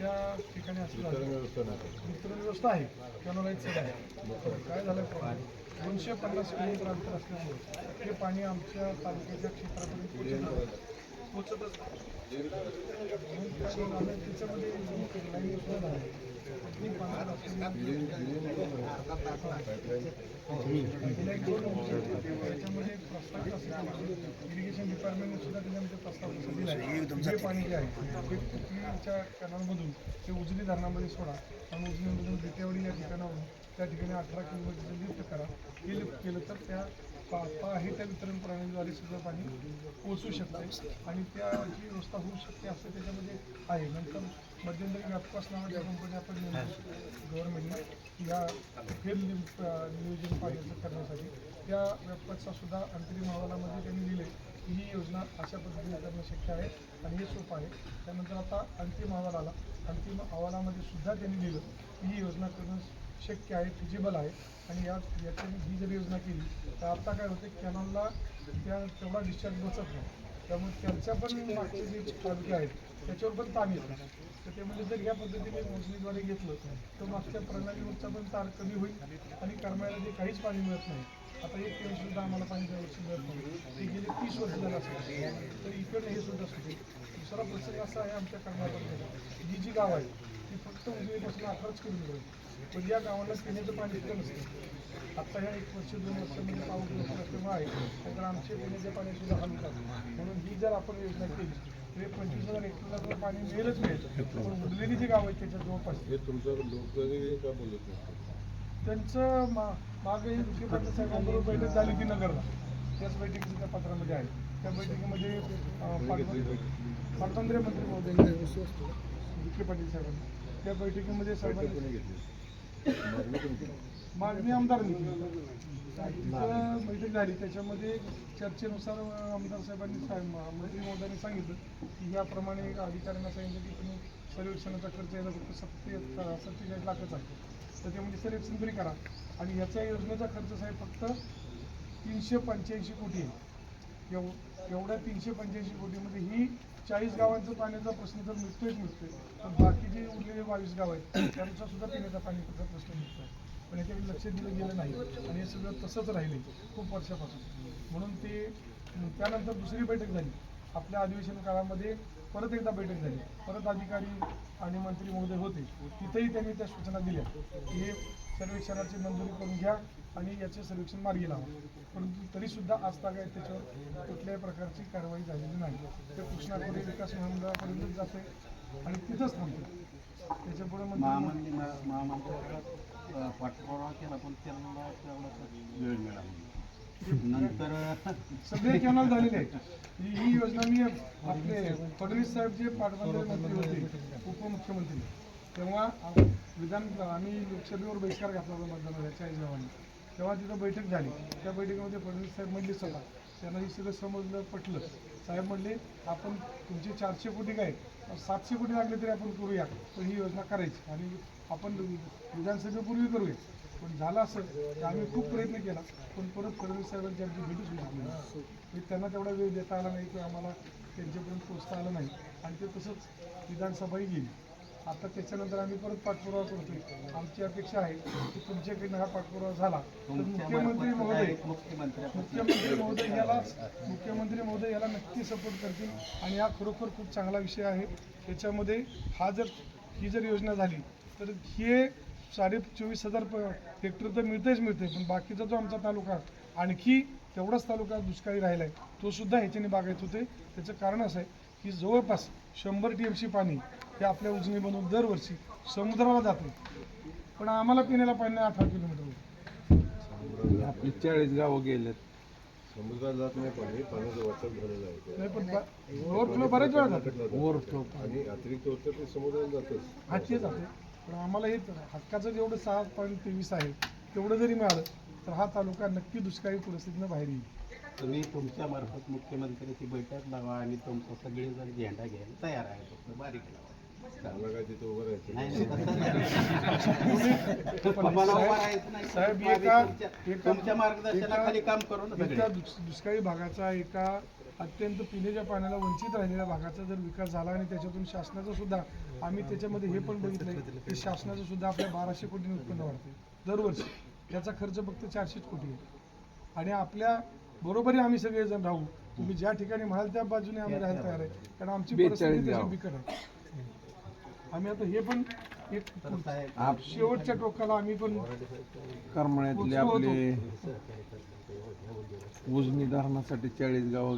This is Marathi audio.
त्या ठिकाणी असं वितरण झालं व्यवस्था आहे. सेट आहे. काय झालं? प्रॉब्लेम दोनशे पन्नास किलोमीटर अंतर असल्यामुळे हे पाणी आमच्या तालुक्याच्या क्षेत्रापर्यंत पोहोचत त्याच्यामध्ये पाण्यात असल्यामुळे प्रस्ताव असा इरिगेशन डिपार्टमेंटने सुद्धा त्याच्यामध्ये प्रस्ताव तसा दिला आहे जे पाणी जे आहे ते कुकलीच्या कॅनलमधून ते उजनी धरणामध्ये सोडा आणि उजनीमधून बिटेवडी या ठिकाणावरून त्या ठिकाणी अठरा किलोमीटरचं लिफ्ट करा हे लिफ्ट केलं तर त्या पा पा आहे त्या वितरण प्रणालीद्वारे सुद्धा पाणी पोहोचू शकते आणि त्या जी व्यवस्था होऊ शकते असं त्याच्यामध्ये आहे. नंतर मध्यंतरी व्यापकास नावाच्या कंपनी आपण गव्हर्नमेंटने या फेर नियोजन पाण्याचं करण्यासाठी त्या व्यापकाचा सुद्धा अंतरिम अहवालामध्ये त्यांनी दिले की ही योजना अशा पद्धतीने करणं शक्य आहे आणि हे सोपं आहे. त्यानंतर आता अंतिम अहवाल आला. अंतिम अहवालामध्ये सुद्धा त्यांनी दिलं की ही योजना करणं शक्य आहे फिजिबल आहे. आणि या याच्याने ही जर योजना केली तर आता काय होते कॅनॉलला त्या तेवढा डिस्चार्ज बसत नाही. त्यामुळे त्यांच्या पण मागचे जे तालुके आहेत त्याच्यावर पण ताण येतो. तर ते म्हणजे जर या पद्धतीने मोजणीद्वारे घेतलं तर मागच्या प्रणालीवरचा पण तार कमी होईल आणि करमायला जे काहीच पाणी मिळत नाही. आता एक किलो सुद्धा आम्हाला पाणी त्यावर्षी मिळत नाही ते गेले तीस वर्ष झालं असेल तर इकडे हे सुद्धा सुटेल दुसरा प्रसंग असा आहे आमच्या कर्नाटकमध्ये ही जी गाव आहे. ती फक्त उजवीपासून अठराच किलोमीटर आहे पण या गावाला पिण्याचं पाणी सुद्धा नसतं. आता ह्या एक वर्ष दोन वर्षामध्ये पाऊस भरपूर असल्यामुळे आहे. तर आमचे पिण्याचे पाणी सुद्धा हाल होतात. म्हणून ही जर आपण योजना केली तर पंचवीस हजार हेक्टरला पाणी मिळेलच मिळेल. पण उरलेली जी गाव आहेत त्याच्या जवळपास. हे तुमचं लोकप्रतिनिधी का बोलत नाही? त्यांचं मा मागे मुख्यमंत्री साहेबांबरोबर बैठक झाली ती नगरला. त्याच बैठकीच्या पत्रामध्ये आहे. त्या बैठकीमध्ये पाटबंधारे मंत्री महोदय विखे पाटील साहेबांनी त्या बैठकीमध्ये मागणी आमदारांनी बैठक झाली. त्याच्यामध्ये चर्चेनुसार आमदार साहेबांनी साहेब- मंत्री महोदयांनी सांगितलं की याप्रमाणे अधिकाऱ्यांना सांगितलं की तुम्ही सर्वेक्षणाचा खर्च यायला फक्त सत्ते सत्तेचाळीस लाखच आहे. तर ते म्हणजे सर्वेक्षण तरी करा. आणि ह्याच्या योजनेचा खर्च साहेब फक्त तीनशे पंच्याऐंशी कोटी आहे. एव एवढ्या तीनशे पंच्याऐंशी कोटीमध्ये ही चाळीस गावांचा पाण्याचा प्रश्न तर मिटतोयच मिटतोय पण बाकीचे उरलेले बावीस गाव आहेत त्यांचा सुद्धा पिण्याचा पाण्याचा प्रश्न मिटतोय पण याच्याकडे लक्ष दिलं गेलं नाही. आणि हे सगळं तसंच राहिले खूप वर्षापासून. म्हणून ते त्यानंतर दुसरी बैठक झाली. आपल्या अधिवेशन काळामध्ये परत एकदा बैठक झाली परत अधिकारी आणि मंत्री महोदय होते तिथेही त्यांनी त्या सूचना दिल्या की हे सर्वेक्षणाची मंजुरी करून घ्या आणि याचे सर्वेक्षण मार्गी लावा परंतु तरी सुद्धा आज काय त्याच्यावर कुठल्याही प्रकारची कारवाई झालेली नाही ते कृष्णापुरी विकास महामंडळापर्यंत जाते आणि तिथंच थांबते त्याच्यापुढे महामंडळ महामंत्री पाठपुरावा केला पण त्यांना तेवढा वेळ मिळाला नंतर सगळे कॅनॉल झालेले आहेत. ही ही योजना मी आपले फडणवीस साहेब जे पाटबंधारे मंत्री होते उपमुख्यमंत्री तेव्हा विधान आम्ही लोकसभेवर बहिष्कार घातला होता मतदानाला चाळीस गावांनी तेव्हा तिथं बैठक झाली. त्या बैठकीमध्ये फडणवीस साहेब म्हणले स्वतः त्यांना हे सगळं समजलं पटलं. साहेब म्हणले आपण तुमचे चारशे कोटी काय? सातशे कोटी लागले तरी आपण करूया. पण ही योजना करायची. आणि आपण विधानसभेपूर्वी करूया. पण झालं असं की आम्ही खूप प्रयत्न केला. पण परत फडणवीस साहेबांची आमची भेटच होती नाही. त्यांना तेवढा वेळ देता आला नाही किंवा आम्हाला त्यांच्यापर्यंत पोचता आलं नाही. आणि ते तसंच विधानसभाही गेली. आता त्याच्यानंतर आम्ही परत पाठपुरावा करतोय. आमची अपेक्षा आहे की तुमच्याकडनं हा पाठपुरावा झाला तर मुख्यमंत्री महोदय मुख्यमंत्री महोदय याला मुख्यमंत्री महोदय याला नक्की सपोर्ट करतील. आणि हा खरोखर खूप चांगला विषय आहे. त्याच्यामध्ये हा जर ही जर योजना झाली तर हे साडे चोवीस हजार प हेक्टर तर मिळतेच मिळते पण बाकीचा जो आमचा तालुका आणखी तेवढाच तालुका दुष्काळी राहिला आहे तो सुद्धा ह्याच्याने बागायत होते त्याचं कारण असं आहे की जवळपास शंभर टी एम सी पाणी हे आपल्या उजनी बनवून दरवर्षी समुद्राला जाते. पण आम्हाला पिण्याला पाणी नाही अठरा किलोमीटर आपली चाळीस गावं गेलेत. समुद्रात जात नाही पाणी पाण्याचं वाटप झालेलं आहे. नाही पण ओव्हरफ्लो बऱ्याच वेळा जाते. ओव्हरफ्लो आणि अतिरिक्त होतं ते समुद्रात जातच. हा ते जाते. पण आम्हाला हे हक्काचं जेवढं सहा पॉईंट तेवीस आहे तेवढं जरी मिळालं तर हा तालुका नक्की दुष्काळी परिस्थितीनं बाहेर येईल. तुम्ही तुमच्या मार्फत मुख्यमंत्र्याची बैठक लावा आणि तुमचा सगळेजण झेंडा घ्यायला तयार आहे फक्त बारीक लावा. साहेब एका तुमच्या मार्गदर्शनाखाली काम करून एका दुष्काळी भागाचा एका अत्यंत पिण्याच्या पाण्याला वंचित राहिलेल्या भागाचा जर विकास झाला आणि त्याच्यातून शासनाचा सुद्धा आम्ही त्याच्यामध्ये हे पण बघितलं की शासनाचं सुद्धा आपल्या बाराशे कोटी उत्पन्न वाढते दरवर्षी त्याचा खर्च फक्त चारशेच कोटी आहे आणि आपल्या बरोबरी आम्ही सगळेजण राहू. तुम्ही ज्या ठिकाणी म्हणाल त्या बाजूने आम्ही राहायला तयार आहे. कारण आमची परिस्थिती बिकट आहे. आम्ही आता हे पण एक शेवटच्या टोकाला आम्ही पण करमळ्यातले आपले उजनी धरणासाठी चाळीस गाव